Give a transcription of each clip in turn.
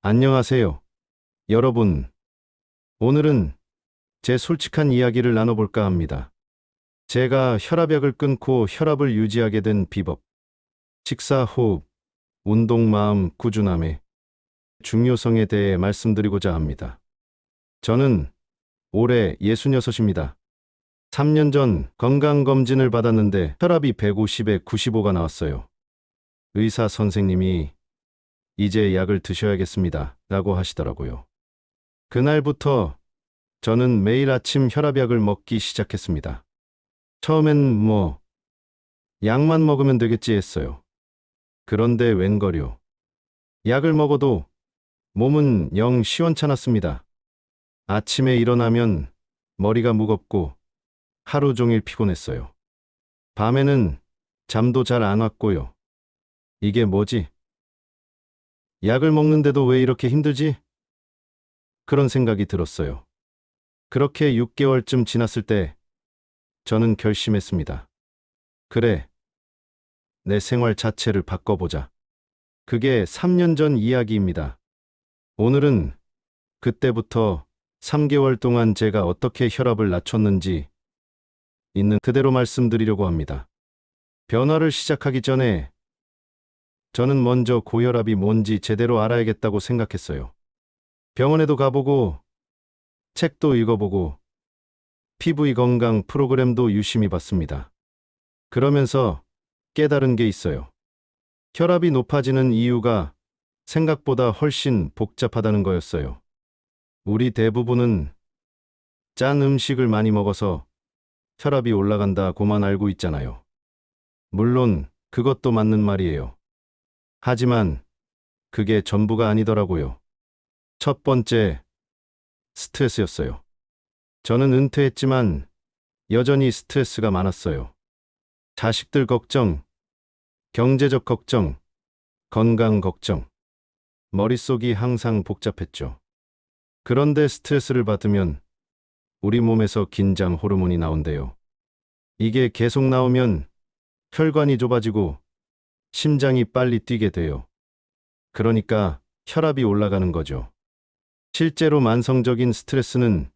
안녕하세요. 여러분. 오늘은 제 솔직한 이야기를 나눠볼까 합니다. 제가 혈압약을 끊고 혈압을 유지하게 된 비법. 식사 호흡, 운동 마음 꾸준함의 중요성에 대해 말씀드리고자 합니다. 저는 올해 66입니다. 3년 전 건강검진을 받았는데 혈압이 150에 95가 나왔어요. 의사 선생님이 이제 약을 드셔야겠습니다. 라고 하시더라고요. 그날부터 저는 매일 아침 혈압약을 먹기 시작했습니다. 처음엔 뭐, 약만 먹으면 되겠지 했어요. 그런데 웬걸요. 약을 먹어도 몸은 영 시원찮았습니다. 아침에 일어나면 머리가 무겁고 하루 종일 피곤했어요. 밤에는 잠도 잘 안 왔고요. 이게 뭐지? 약을 먹는데도 왜 이렇게 힘들지? 그런 생각이 들었어요. 그렇게 6개월쯤 지났을 때 저는 결심했습니다. 그래. 내 생활 자체를 바꿔보자. 그게 3년 전 이야기입니다. 오늘은 그때부터 3개월 동안 제가 어떻게 혈압을 낮췄는지 있는 그대로 말씀드리려고 합니다. 변화를 시작하기 전에 저는 먼저 고혈압이 뭔지 제대로 알아야겠다고 생각했어요. 병원에도 가보고, 책도 읽어보고, 피부의 건강 프로그램도 유심히 봤습니다. 그러면서 깨달은 게 있어요. 혈압이 높아지는 이유가 생각보다 훨씬 복잡하다는 거였어요. 우리 대부분은 짠 음식을 많이 먹어서 혈압이 올라간다고만 알고 있잖아요. 물론 그것도 맞는 말이에요. 하지만 그게 전부가 아니더라고요. 첫 번째, 스트레스였어요. 저는 은퇴했지만 여전히 스트레스가 많았어요. 자식들 걱정, 경제적 걱정, 건강 걱정. 머릿속이 항상 복잡했죠. 그런데 스트레스를 받으면 우리 몸에서 긴장 호르몬이 나온대요. 이게 계속 나오면 혈관이 좁아지고 심장이 빨리 뛰게 돼요. 그러니까 혈압이 올라가는 거죠. 실제로 만성적인 스트레스는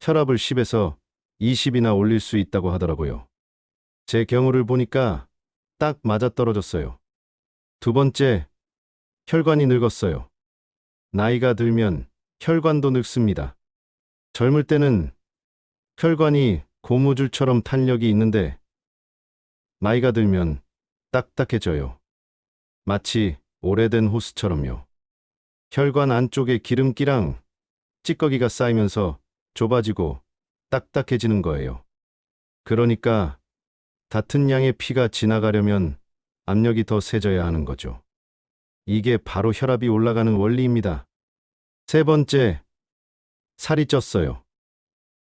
혈압을 10에서 20이나 올릴 수 있다고 하더라고요. 제 경우를 보니까 딱 맞아떨어졌어요. 두 번째, 혈관이 늙었어요. 나이가 들면 혈관도 늙습니다. 젊을 때는 혈관이 고무줄처럼 탄력이 있는데 나이가 들면 딱딱해져요. 마치 오래된 호스처럼요. 혈관 안쪽에 기름기랑 찌꺼기가 쌓이면서 좁아지고 딱딱해지는 거예요. 그러니까 같은 양의 피가 지나가려면 압력이 더 세져야 하는 거죠. 이게 바로 혈압이 올라가는 원리입니다. 세 번째, 살이 쪘어요.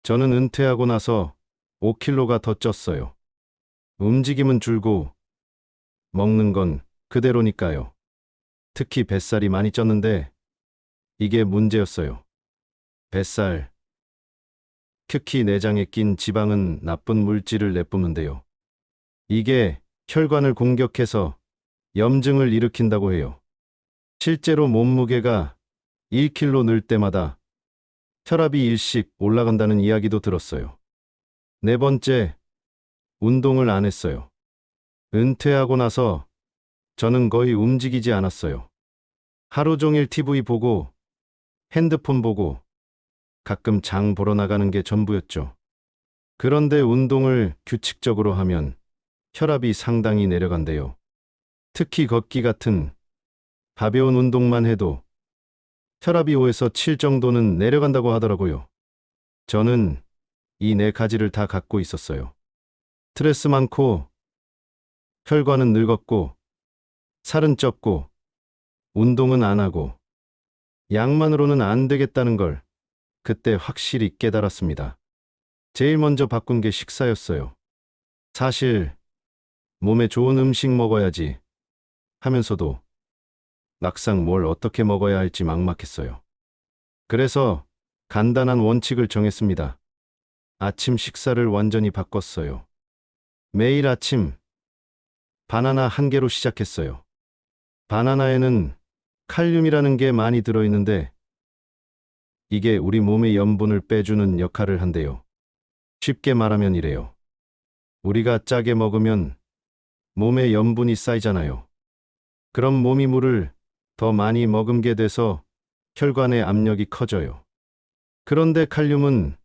저는 은퇴하고 나서 5kg가 더 쪘어요. 움직임은 줄고 먹는 건 그대로니까요. 특히 뱃살이 많이 쪘는데 이게 문제였어요. 뱃살. 특히 내장에 낀 지방은 나쁜 물질을 내뿜는데요. 이게 혈관을 공격해서 염증을 일으킨다고 해요. 실제로 몸무게가 1kg 늘 때마다 혈압이 일씩 올라간다는 이야기도 들었어요. 네 번째, 운동을 안 했어요. 은퇴하고 나서 저는 거의 움직이지 않았어요. 하루 종일 TV 보고 핸드폰 보고 가끔 장 보러 나가는 게 전부였죠. 그런데 운동을 규칙적으로 하면 혈압이 상당히 내려간대요. 특히 걷기 같은 가벼운 운동만 해도 혈압이 5에서 7 정도는 내려간다고 하더라고요. 저는 이 네 가지를 다 갖고 있었어요. 스트레스 많고 혈관은 늙었고 살은 쪘고 운동은 안 하고 약만으로는 안 되겠다는 걸 그때 확실히 깨달았습니다. 제일 먼저 바꾼 게 식사였어요. 사실 몸에 좋은 음식 먹어야지 하면서도 막상 뭘 어떻게 먹어야 할지 막막했어요. 그래서 간단한 원칙을 정했습니다. 아침 식사를 완전히 바꿨어요. 매일 아침 바나나 한 개로 시작했어요. 바나나에는 칼륨이라는 게 많이 들어있는데 이게 우리 몸의 염분을 빼주는 역할을 한대요. 쉽게 말하면 이래요. 우리가 짜게 먹으면 몸에 염분이 쌓이잖아요. 그럼 몸이 물을 더 많이 머금게 돼서 혈관의 압력이 커져요. 그런데 칼륨은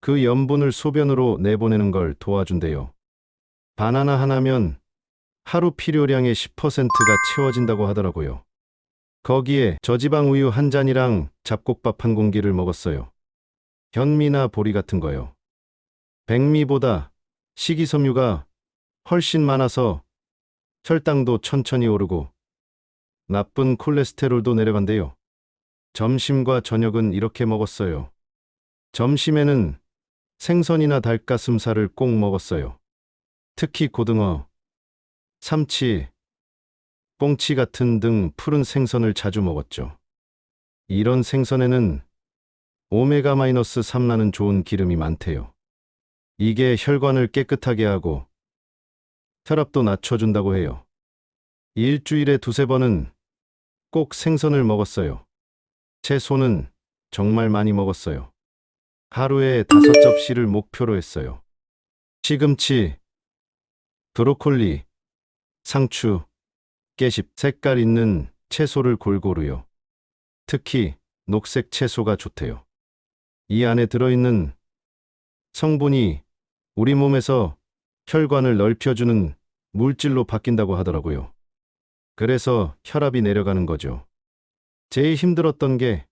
그 염분을 소변으로 내보내는 걸 도와준대요. 바나나 하나면 하루 필요량의 10%가 채워진다고 하더라고요. 거기에 저지방 우유 한 잔이랑 잡곡밥 한 공기를 먹었어요. 현미나 보리 같은 거요. 백미보다 식이섬유가 훨씬 많아서 혈당도 천천히 오르고 나쁜 콜레스테롤도 내려간대요. 점심과 저녁은 이렇게 먹었어요. 점심에는 생선이나 닭가슴살을 꼭 먹었어요. 특히 고등어, 삼치, 뽕치 같은 등 푸른 생선을 자주 먹었죠. 이런 생선에는 오메가-3라는 좋은 기름이 많대요. 이게 혈관을 깨끗하게 하고 혈압도 낮춰준다고 해요. 일주일에 두세 번은 꼭 생선을 먹었어요. 채소는 정말 많이 먹었어요. 하루에 다섯 접시를 목표로 했어요. 시금치, 브로콜리, 상추, 깨십, 색깔 있는 채소를 골고루요. 특히 녹색 채소가 좋대요. 이 안에 들어있는 성분이 우리 몸에서 혈관을 넓혀주는 물질로 바뀐다고 하더라고요. 그래서 혈압이 내려가는 거죠. 제일 힘들었던 게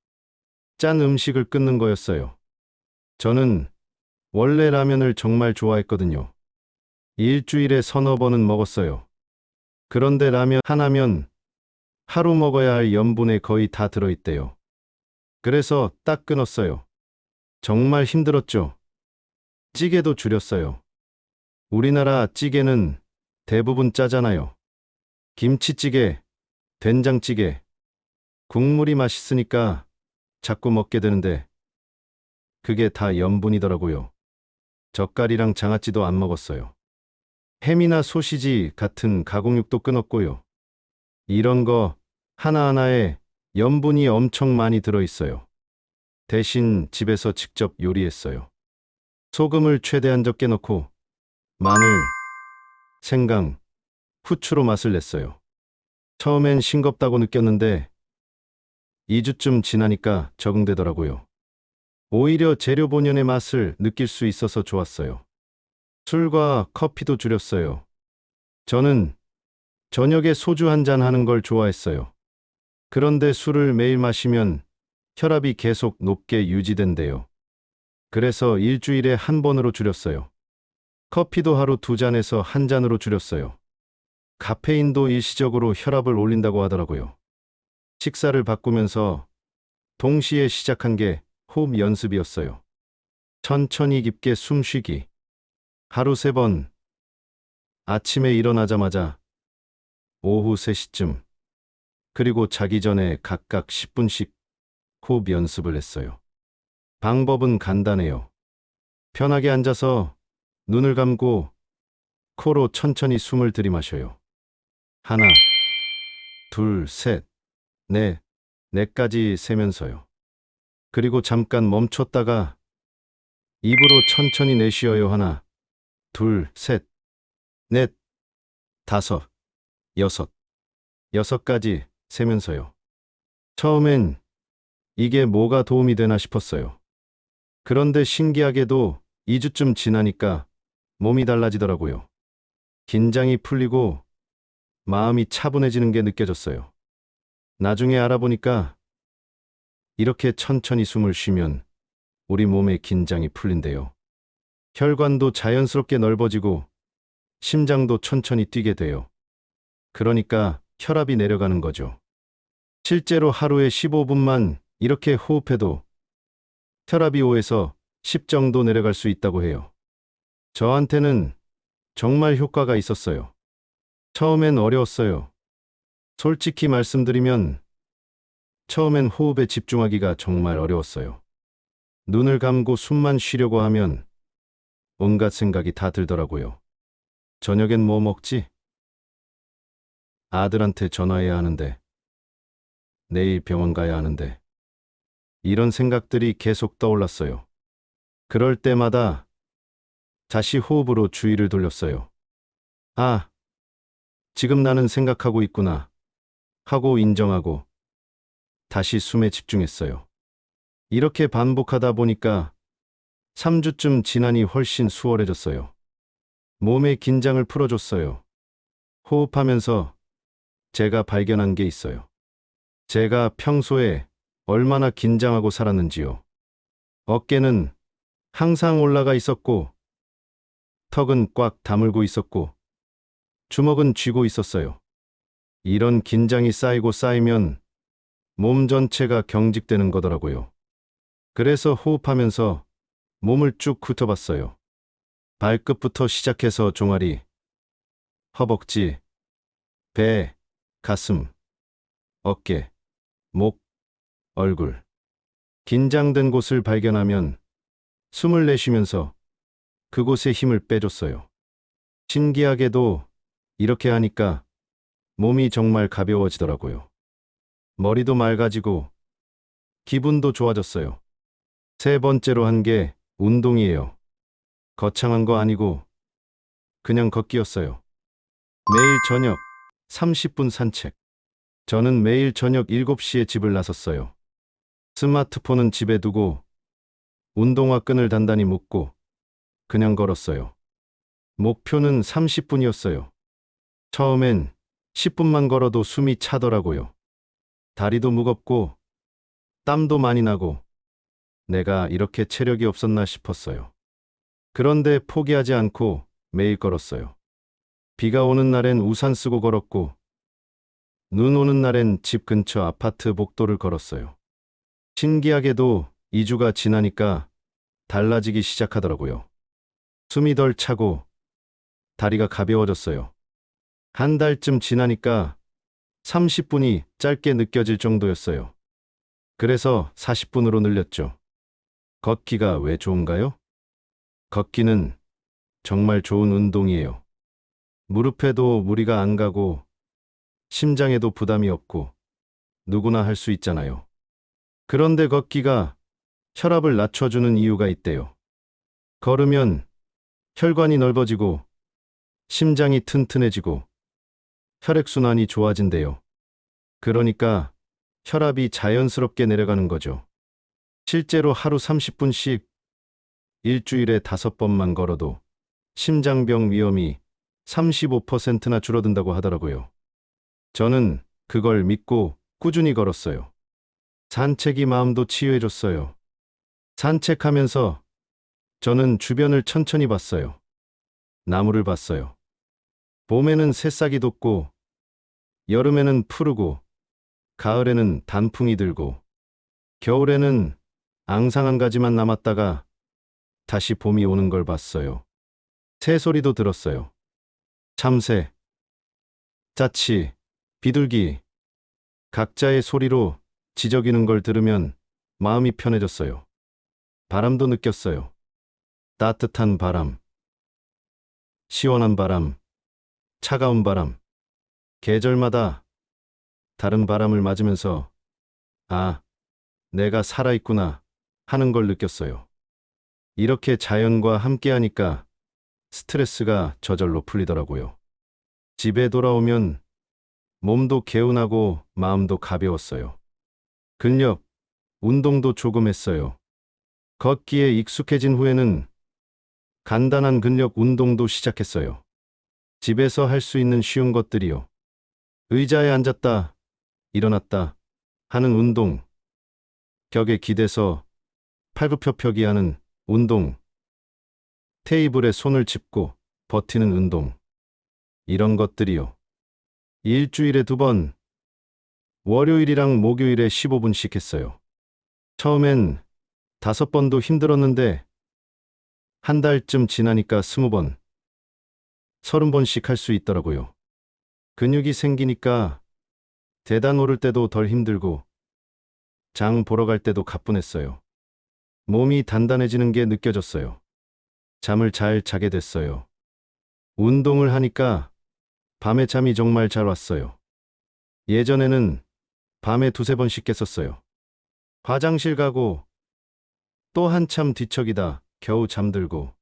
짠 음식을 끊는 거였어요. 저는 원래 라면을 정말 좋아했거든요. 일주일에 서너 번은 먹었어요. 그런데 라면 하나면 하루 먹어야 할 염분에 거의 다 들어있대요. 그래서 딱 끊었어요. 정말 힘들었죠. 찌개도 줄였어요. 우리나라 찌개는 대부분 짜잖아요. 김치찌개, 된장찌개, 국물이 맛있으니까 자꾸 먹게 되는데 그게 다 염분이더라고요. 젓갈이랑 장아찌도 안 먹었어요. 햄이나 소시지 같은 가공육도 끊었고요. 이런 거 하나하나에 염분이 엄청 많이 들어있어요. 대신 집에서 직접 요리했어요. 소금을 최대한 적게 넣고 마늘, 생강, 후추로 맛을 냈어요. 처음엔 싱겁다고 느꼈는데 2주쯤 지나니까 적응되더라고요. 오히려 재료 본연의 맛을 느낄 수 있어서 좋았어요. 술과 커피도 줄였어요. 저는 저녁에 소주 한 잔 하는 걸 좋아했어요. 그런데 술을 매일 마시면 혈압이 계속 높게 유지된대요. 그래서 일주일에 한 번으로 줄였어요. 커피도 하루 두 잔에서 한 잔으로 줄였어요. 카페인도 일시적으로 혈압을 올린다고 하더라고요. 식사를 바꾸면서 동시에 시작한 게 호흡 연습이었어요. 천천히 깊게 숨 쉬기. 하루 세 번. 아침에 일어나자마자 오후 3시쯤. 그리고 자기 전에 각각 10분씩 호흡 연습을 했어요. 방법은 간단해요. 편하게 앉아서 눈을 감고 코로 천천히 숨을 들이마셔요. 하나, 둘, 셋, 넷, 넷까지 세면서요. 그리고 잠깐 멈췄다가 입으로 천천히 내쉬어요. 하나, 둘, 셋, 넷, 다섯, 여섯, 여섯까지 세면서요. 처음엔 이게 뭐가 도움이 되나 싶었어요. 그런데 신기하게도 2주쯤 지나니까 몸이 달라지더라고요. 긴장이 풀리고 마음이 차분해지는 게 느껴졌어요. 나중에 알아보니까 이렇게 천천히 숨을 쉬면 우리 몸의 긴장이 풀린대요. 혈관도 자연스럽게 넓어지고 심장도 천천히 뛰게 돼요. 그러니까 혈압이 내려가는 거죠. 실제로 하루에 15분만 이렇게 호흡해도 혈압이 5에서 10 정도 내려갈 수 있다고 해요. 저한테는 정말 효과가 있었어요. 처음엔 어려웠어요. 솔직히 말씀드리면 처음엔 호흡에 집중하기가 정말 어려웠어요. 눈을 감고 숨만 쉬려고 하면 온갖 생각이 다 들더라고요. 저녁엔 뭐 먹지? 아들한테 전화해야 하는데 내일 병원 가야 하는데. 이런 생각들이 계속 떠올랐어요. 그럴 때마다 다시 호흡으로 주의를 돌렸어요. 아, 지금 나는 생각하고 있구나. 하고 인정하고 다시 숨에 집중했어요. 이렇게 반복하다 보니까 3주쯤 지나니 훨씬 수월해졌어요. 몸의 긴장을 풀어줬어요. 호흡하면서 제가 발견한 게 있어요. 제가 평소에 얼마나 긴장하고 살았는지요. 어깨는 항상 올라가 있었고, 턱은 꽉 다물고 있었고, 주먹은 쥐고 있었어요. 이런 긴장이 쌓이고 쌓이면 몸 전체가 경직되는 거더라고요. 그래서 호흡하면서 몸을 쭉 훑어봤어요. 발끝부터 시작해서 종아리, 허벅지, 배, 가슴, 어깨, 목, 얼굴. 긴장된 곳을 발견하면 숨을 내쉬면서 그곳에 힘을 빼줬어요. 신기하게도 이렇게 하니까 몸이 정말 가벼워지더라고요. 머리도 맑아지고 기분도 좋아졌어요. 세 번째로 한 게 운동이에요. 거창한 거 아니고 그냥 걷기였어요. 매일 저녁 30분 산책. 저는 매일 저녁 7시에 집을 나섰어요. 스마트폰은 집에 두고 운동화 끈을 단단히 묶고 그냥 걸었어요. 목표는 30분이었어요. 처음엔 10분만 걸어도 숨이 차더라고요. 다리도 무겁고 땀도 많이 나고 내가 이렇게 체력이 없었나 싶었어요. 그런데 포기하지 않고 매일 걸었어요. 비가 오는 날엔 우산 쓰고 걸었고 눈 오는 날엔 집 근처 아파트 복도를 걸었어요. 신기하게도 2주가 지나니까 달라지기 시작하더라고요. 숨이 덜 차고 다리가 가벼워졌어요. 한 달쯤 지나니까 30분이 짧게 느껴질 정도였어요. 그래서 40분으로 늘렸죠. 걷기가 왜 좋은가요? 걷기는 정말 좋은 운동이에요. 무릎에도 무리가 안 가고 심장에도 부담이 없고 누구나 할 수 있잖아요. 그런데 걷기가 혈압을 낮춰주는 이유가 있대요. 걸으면 혈관이 넓어지고 심장이 튼튼해지고 혈액순환이 좋아진대요. 그러니까 혈압이 자연스럽게 내려가는 거죠. 실제로 하루 30분씩 일주일에 다섯 번만 걸어도 심장병 위험이 35%나 줄어든다고 하더라고요. 저는 그걸 믿고 꾸준히 걸었어요. 산책이 마음도 치유해줬어요. 산책하면서 저는 주변을 천천히 봤어요. 나무를 봤어요. 봄에는 새싹이 돋고, 여름에는 푸르고, 가을에는 단풍이 들고, 겨울에는 앙상 한 가지만 남았다가 다시 봄이 오는 걸 봤어요. 새 소리도 들었어요. 참새, 짜치, 비둘기, 각자의 소리로 지저귀는 걸 들으면 마음이 편해졌어요. 바람도 느꼈어요. 따뜻한 바람, 시원한 바람, 차가운 바람. 계절마다 다른 바람을 맞으면서 아, 내가 살아있구나 하는 걸 느꼈어요. 이렇게 자연과 함께하니까 스트레스가 저절로 풀리더라고요. 집에 돌아오면 몸도 개운하고 마음도 가벼웠어요. 근력, 운동도 조금 했어요. 걷기에 익숙해진 후에는 간단한 근력 운동도 시작했어요. 집에서 할 수 있는 쉬운 것들이요. 의자에 앉았다, 일어났다 하는 운동. 벽에 기대서 팔굽혀펴기 하는 운동. 테이블에 손을 짚고 버티는 운동. 이런 것들이요. 일주일에 두 번, 월요일이랑 목요일에 15분씩 했어요. 처음엔 다섯 번도 힘들었는데, 한 달쯤 지나니까 스무 번, 서른 번씩 할 수 있더라고요. 근육이 생기니까 대단 오를 때도 덜 힘들고, 장 보러 갈 때도 가뿐했어요. 몸이 단단해지는 게 느껴졌어요. 잠을 잘 자게 됐어요. 운동을 하니까 밤에 잠이 정말 잘 왔어요. 예전에는 밤에 두세 번씩 깼었어요. 화장실 가고 또 한참 뒤척이다 겨우 잠들고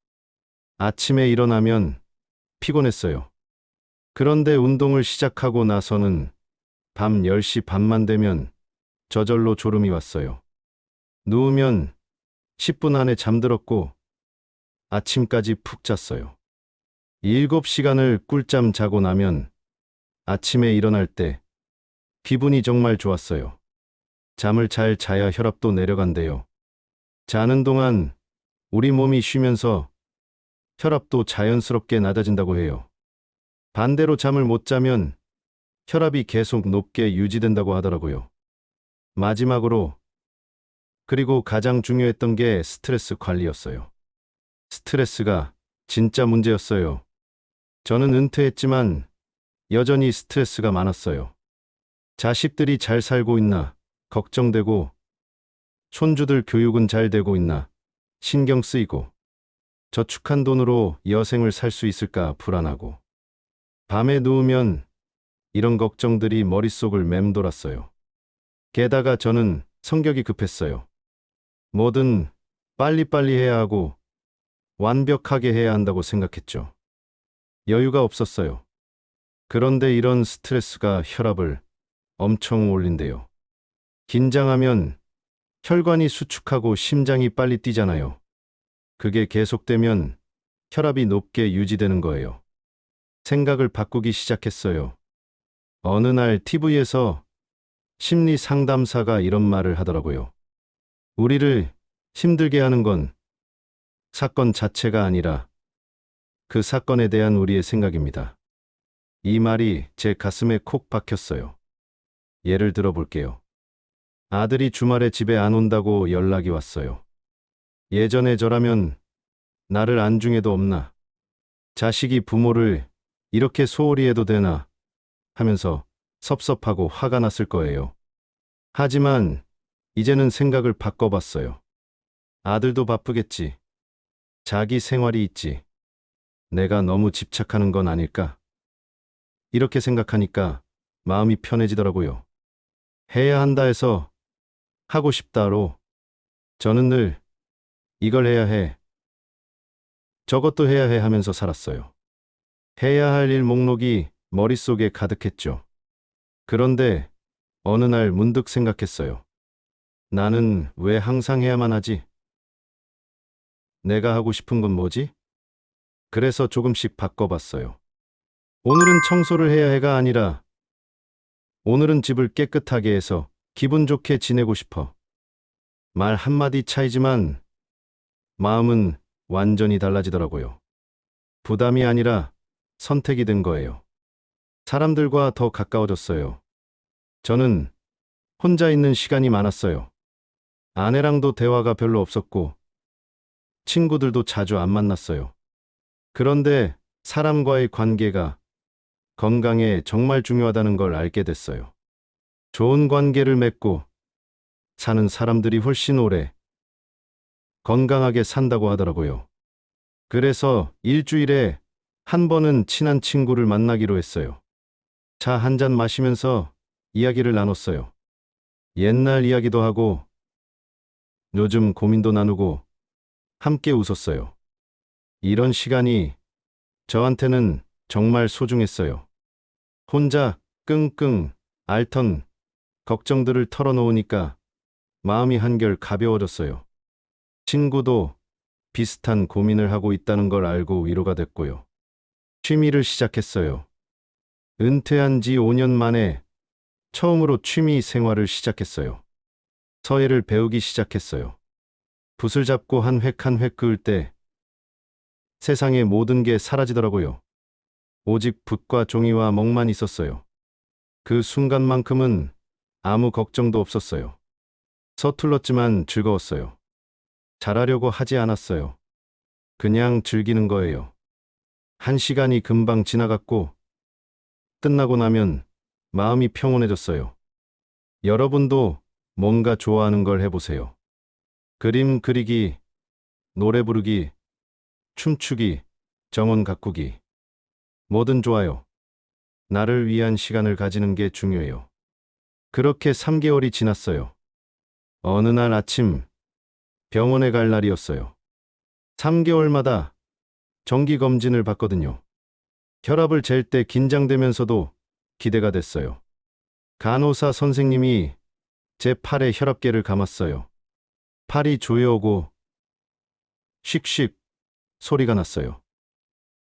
아침에 일어나면 피곤했어요. 그런데 운동을 시작하고 나서는 밤 10시 반만 되면 저절로 졸음이 왔어요. 누우면 10분 안에 잠들었고 아침까지 푹 잤어요. 7시간을 꿀잠 자고 나면 아침에 일어날 때 기분이 정말 좋았어요. 잠을 잘 자야 혈압도 내려간대요. 자는 동안 우리 몸이 쉬면서 혈압도 자연스럽게 낮아진다고 해요. 반대로 잠을 못 자면 혈압이 계속 높게 유지된다고 하더라고요. 마지막으로 그리고 가장 중요했던 게 스트레스 관리였어요. 스트레스가 진짜 문제였어요. 저는 은퇴했지만 여전히 스트레스가 많았어요. 자식들이 잘 살고 있나 걱정되고 손주들 교육은 잘 되고 있나 신경 쓰이고 저축한 돈으로 여생을 살 수 있을까 불안하고 밤에 누우면 이런 걱정들이 머릿속을 맴돌았어요. 게다가 저는 성격이 급했어요. 뭐든 빨리빨리 해야 하고 완벽하게 해야 한다고 생각했죠. 여유가 없었어요. 그런데 이런 스트레스가 혈압을 엄청 올린대요. 긴장하면 혈관이 수축하고 심장이 빨리 뛰잖아요. 그게 계속되면 혈압이 높게 유지되는 거예요. 생각을 바꾸기 시작했어요. 어느 날 TV에서 심리 상담사가 이런 말을 하더라고요. 우리를 힘들게 하는 건 사건 자체가 아니라 그 사건에 대한 우리의 생각입니다. 이 말이 제 가슴에 콕 박혔어요. 예를 들어 볼게요. 아들이 주말에 집에 안 온다고 연락이 왔어요. 예전에 저라면 나를 안중에도 없나. 자식이 부모를 이렇게 소홀히 해도 되나 하면서 섭섭하고 화가 났을 거예요. 하지만 이제는 생각을 바꿔봤어요. 아들도 바쁘겠지. 자기 생활이 있지. 내가 너무 집착하는 건 아닐까? 이렇게 생각하니까 마음이 편해지더라고요. 해야 한다 해서 하고 싶다로 저는 늘 이걸 해야 해. 저것도 해야 해 하면서 살았어요. 해야 할 일 목록이 머릿속에 가득했죠. 그런데 어느 날 문득 생각했어요. 나는 왜 항상 해야만 하지? 내가 하고 싶은 건 뭐지? 그래서 조금씩 바꿔봤어요. 오늘은 청소를 해야 해가 아니라 오늘은 집을 깨끗하게 해서 기분 좋게 지내고 싶어. 말 한마디 차이지만 마음은 완전히 달라지더라고요. 부담이 아니라 선택이 된 거예요. 사람들과 더 가까워졌어요. 저는 혼자 있는 시간이 많았어요. 아내랑도 대화가 별로 없었고, 친구들도 자주 안 만났어요. 그런데 사람과의 관계가 건강에 정말 중요하다는 걸 알게 됐어요. 좋은 관계를 맺고 사는 사람들이 훨씬 오래 건강하게 산다고 하더라고요. 그래서 일주일에 한 번은 친한 친구를 만나기로 했어요. 차 한 잔 마시면서 이야기를 나눴어요. 옛날 이야기도 하고 요즘 고민도 나누고 함께 웃었어요. 이런 시간이 저한테는 정말 소중했어요. 혼자 끙끙 앓던 걱정들을 털어놓으니까 마음이 한결 가벼워졌어요. 친구도 비슷한 고민을 하고 있다는 걸 알고 위로가 됐고요. 취미를 시작했어요. 은퇴한 지 5년 만에 처음으로 취미 생활을 시작했어요. 서예를 배우기 시작했어요. 붓을 잡고 한 획 한 획 그을 때 세상의 모든 게 사라지더라고요. 오직 붓과 종이와 먹만 있었어요. 그 순간만큼은 아무 걱정도 없었어요. 서툴렀지만 즐거웠어요. 잘하려고 하지 않았어요. 그냥 즐기는 거예요. 한 시간이 금방 지나갔고, 끝나고 나면 마음이 평온해졌어요. 여러분도 뭔가 좋아하는 걸 해보세요. 그림 그리기, 노래 부르기, 춤추기, 정원 가꾸기. 뭐든 좋아요. 나를 위한 시간을 가지는 게 중요해요. 그렇게 3개월이 지났어요. 어느 날 아침 병원에 갈 날이었어요. 3개월마다 정기 검진을 받거든요. 혈압을 잴 때 긴장되면서도 기대가 됐어요. 간호사 선생님이 제 팔에 혈압계를 감았어요. 팔이 조여오고 씩씩 소리가 났어요.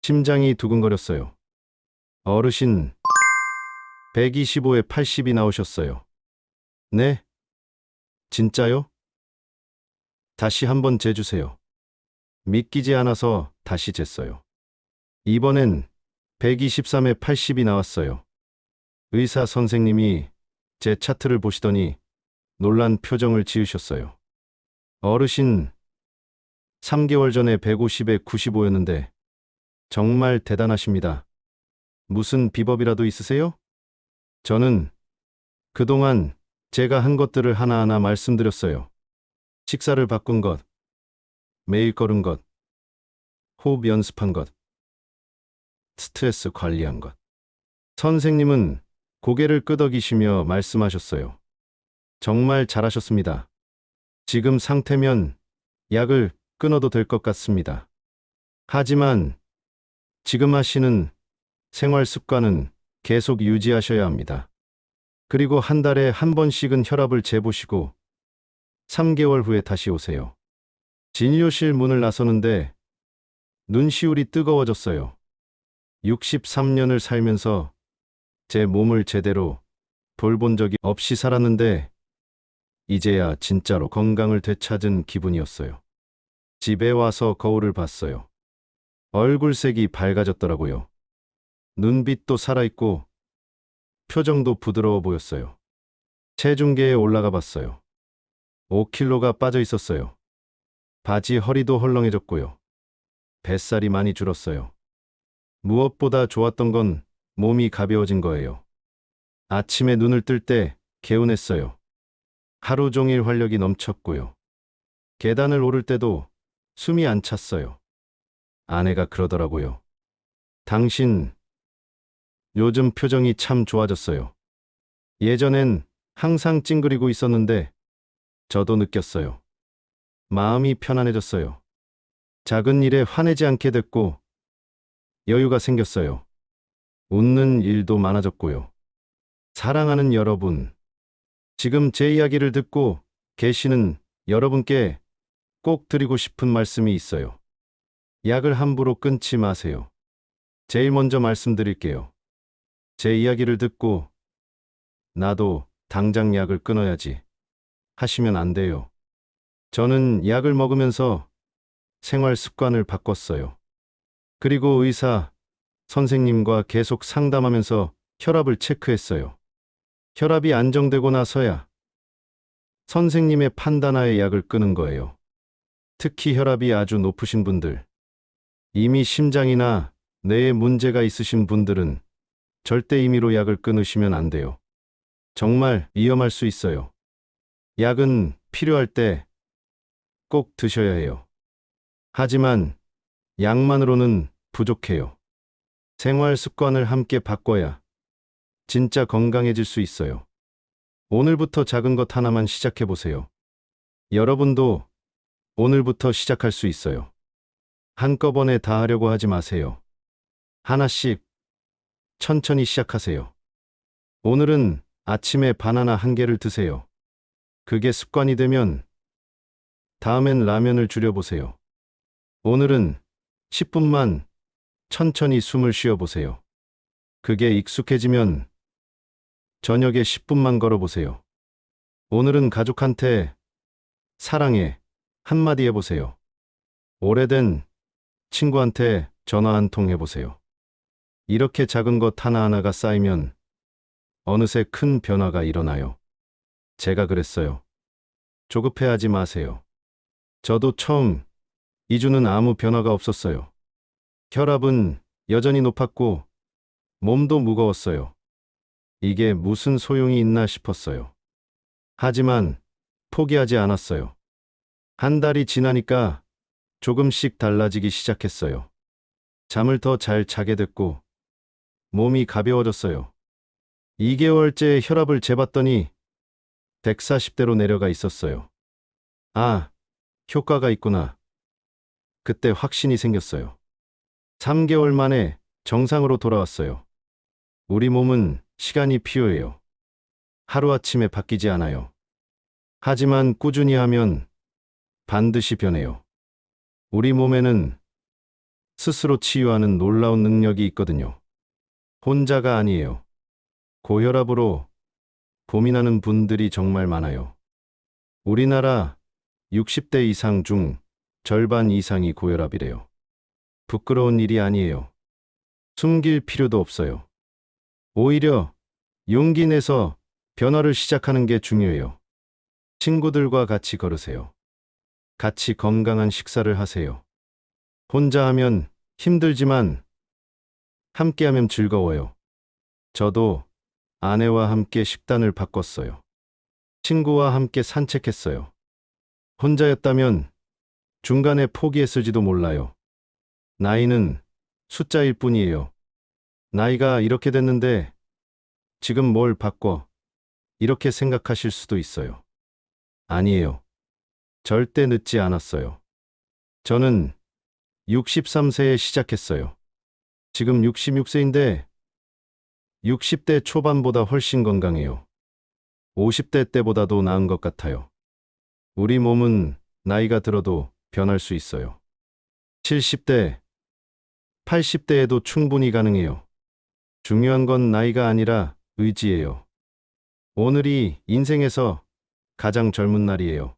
심장이 두근거렸어요. 어르신 125에 80이 나오셨어요. 네? 진짜요? 다시 한번 재주세요. 믿기지 않아서 다시 쟀어요. 이번엔 123에 80이 나왔어요. 의사 선생님이 제 차트를 보시더니 놀란 표정을 지으셨어요. 어르신, 3개월 전에 150에 95였는데 정말 대단하십니다. 무슨 비법이라도 있으세요? 저는 그동안 제가 한 것들을 하나하나 말씀드렸어요. 식사를 바꾼 것, 매일 걸은 것, 호흡 연습한 것, 스트레스 관리한 것. 선생님은 고개를 끄덕이시며 말씀하셨어요. 정말 잘하셨습니다. 지금 상태면 약을 끊어도 될 것 같습니다. 하지만 지금 하시는 생활 습관은 계속 유지하셔야 합니다. 그리고 한 달에 한 번씩은 혈압을 재보시고 3개월 후에 다시 오세요. 진료실 문을 나서는데 눈시울이 뜨거워졌어요. 63년을 살면서 제 몸을 제대로 돌본 적이 없이 살았는데 이제야 진짜로 건강을 되찾은 기분이었어요. 집에 와서 거울을 봤어요. 얼굴색이 밝아졌더라고요. 눈빛도 살아있고 표정도 부드러워 보였어요. 체중계에 올라가 봤어요. 5kg가 빠져 있었어요. 바지 허리도 헐렁해졌고요. 뱃살이 많이 줄었어요. 무엇보다 좋았던 건 몸이 가벼워진 거예요. 아침에 눈을 뜰 때 개운했어요. 하루 종일 활력이 넘쳤고요. 계단을 오를 때도 숨이 안 찼어요. 아내가 그러더라고요. 당신, 요즘 표정이 참 좋아졌어요. 예전엔 항상 찡그리고 있었는데, 저도 느꼈어요. 마음이 편안해졌어요. 작은 일에 화내지 않게 됐고, 여유가 생겼어요. 웃는 일도 많아졌고요. 사랑하는 여러분, 지금 제 이야기를 듣고 계시는 여러분께 꼭 드리고 싶은 말씀이 있어요. 약을 함부로 끊지 마세요. 제일 먼저 말씀드릴게요. 제 이야기를 듣고 나도 당장 약을 끊어야지 하시면 안 돼요. 저는 약을 먹으면서 생활 습관을 바꿨어요. 그리고 의사, 선생님과 계속 상담하면서 혈압을 체크했어요. 혈압이 안정되고 나서야 선생님의 판단하에 약을 끊은 거예요. 특히 혈압이 아주 높으신 분들, 이미 심장이나 뇌에 문제가 있으신 분들은 절대 임의로 약을 끊으시면 안 돼요. 정말 위험할 수 있어요. 약은 필요할 때 꼭 드셔야 해요. 하지만 약만으로는 부족해요. 생활 습관을 함께 바꿔야 진짜 건강해질 수 있어요. 오늘부터 작은 것 하나만 시작해 보세요. 여러분도 오늘부터 시작할 수 있어요. 한꺼번에 다 하려고 하지 마세요. 하나씩 천천히 시작하세요. 오늘은 아침에 바나나 한 개를 드세요. 그게 습관이 되면 다음엔 라면을 줄여보세요. 오늘은 10분만 천천히 숨을 쉬어보세요. 그게 익숙해지면 저녁에 10분만 걸어보세요. 오늘은 가족한테 사랑해 한마디 해보세요. 오래된 친구한테 전화 한 통 해보세요. 이렇게 작은 것 하나하나가 쌓이면 어느새 큰 변화가 일어나요. 제가 그랬어요. 조급해하지 마세요. 저도 처음 2주는 아무 변화가 없었어요. 혈압은 여전히 높았고 몸도 무거웠어요. 이게 무슨 소용이 있나 싶었어요. 하지만 포기하지 않았어요. 한 달이 지나니까 조금씩 달라지기 시작했어요. 잠을 더 잘 자게 됐고 몸이 가벼워졌어요. 2개월째 혈압을 재봤더니 140대로 내려가 있었어요. 아, 효과가 있구나. 그때 확신이 생겼어요. 3개월 만에 정상으로 돌아왔어요. 우리 몸은 시간이 필요해요. 하루아침에 바뀌지 않아요. 하지만 꾸준히 하면 반드시 변해요. 우리 몸에는 스스로 치유하는 놀라운 능력이 있거든요. 혼자가 아니에요. 고혈압으로 고민하는 분들이 정말 많아요. 우리나라 60대 이상 중 절반 이상이 고혈압이래요. 부끄러운 일이 아니에요. 숨길 필요도 없어요. 오히려 용기 내서 변화를 시작하는 게 중요해요. 친구들과 같이 걸으세요. 같이 건강한 식사를 하세요. 혼자 하면 힘들지만 함께 하면 즐거워요. 저도 아내와 함께 식단을 바꿨어요. 친구와 함께 산책했어요. 혼자였다면 중간에 포기했을지도 몰라요. 나이는 숫자일 뿐이에요. 나이가 이렇게 됐는데 지금 뭘 바꿔 이렇게 생각하실 수도 있어요. 아니에요. 절대 늦지 않았어요. 저는 63세에 시작했어요. 지금 66세인데 60대 초반보다 훨씬 건강해요. 50대 때보다도 나은 것 같아요. 우리 몸은 나이가 들어도 변할 수 있어요. 70대, 80대에도 충분히 가능해요. 중요한 건 나이가 아니라 의지예요. 오늘이 인생에서 가장 젊은 날이에요.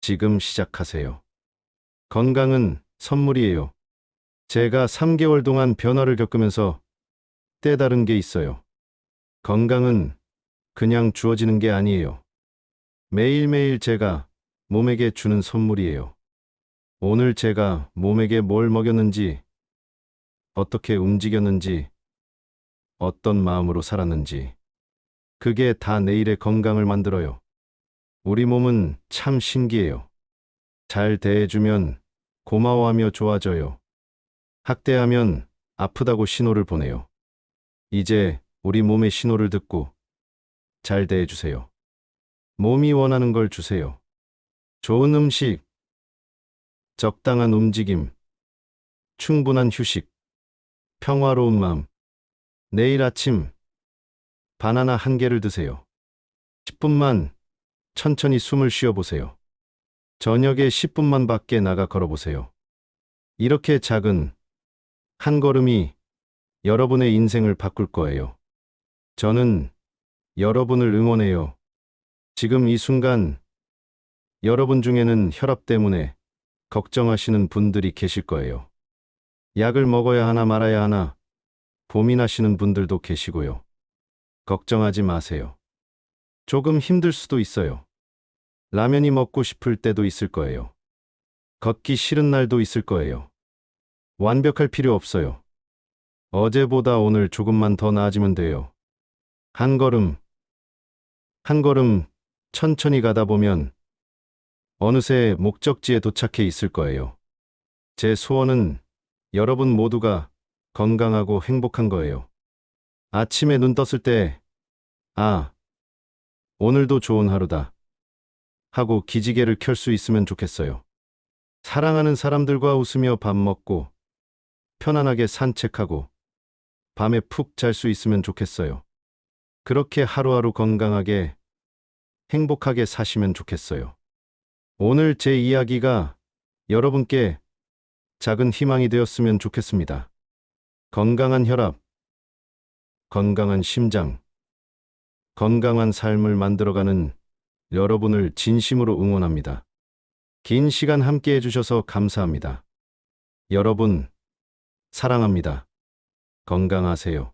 지금 시작하세요. 건강은 선물이에요. 제가 3개월 동안 변화를 겪으면서 깨달은 게 있어요. 건강은 그냥 주어지는 게 아니에요. 매일매일 제가 몸에게 주는 선물이에요. 오늘 제가 몸에게 뭘 먹였는지, 어떻게 움직였는지, 어떤 마음으로 살았는지, 그게 다 내일의 건강을 만들어요. 우리 몸은 참 신기해요. 잘 대해주면 고마워하며 좋아져요. 학대하면 아프다고 신호를 보내요. 이제 우리 몸의 신호를 듣고 잘 대해주세요. 몸이 원하는 걸 주세요. 좋은 음식, 적당한 움직임, 충분한 휴식, 평화로운 마음. 내일 아침 바나나 한 개를 드세요. 10분만 천천히 숨을 쉬어 보세요. 저녁에 10분만 밖에 나가 걸어 보세요. 이렇게 작은 한 걸음이 여러분의 인생을 바꿀 거예요. 저는 여러분을 응원해요. 지금 이 순간 여러분 중에는 혈압 때문에 걱정하시는 분들이 계실 거예요. 약을 먹어야 하나 말아야 하나 고민하시는 분들도 계시고요. 걱정하지 마세요. 조금 힘들 수도 있어요. 라면이 먹고 싶을 때도 있을 거예요. 걷기 싫은 날도 있을 거예요. 완벽할 필요 없어요. 어제보다 오늘 조금만 더 나아지면 돼요. 한 걸음, 한 걸음 천천히 가다 보면 어느새 목적지에 도착해 있을 거예요. 제 소원은 여러분 모두가 건강하고 행복한 거예요. 아침에 눈 떴을 때, 아, 오늘도 좋은 하루다. 하고 기지개를 켤 수 있으면 좋겠어요. 사랑하는 사람들과 웃으며 밥 먹고, 편안하게 산책하고, 밤에 푹 잘 수 있으면 좋겠어요. 그렇게 하루하루 건강하게, 행복하게 사시면 좋겠어요. 오늘 제 이야기가 여러분께 작은 희망이 되었으면 좋겠습니다. 건강한 혈압, 건강한 심장, 건강한 삶을 만들어가는 여러분을 진심으로 응원합니다. 긴 시간 함께 해주셔서 감사합니다. 여러분, 사랑합니다. 건강하세요.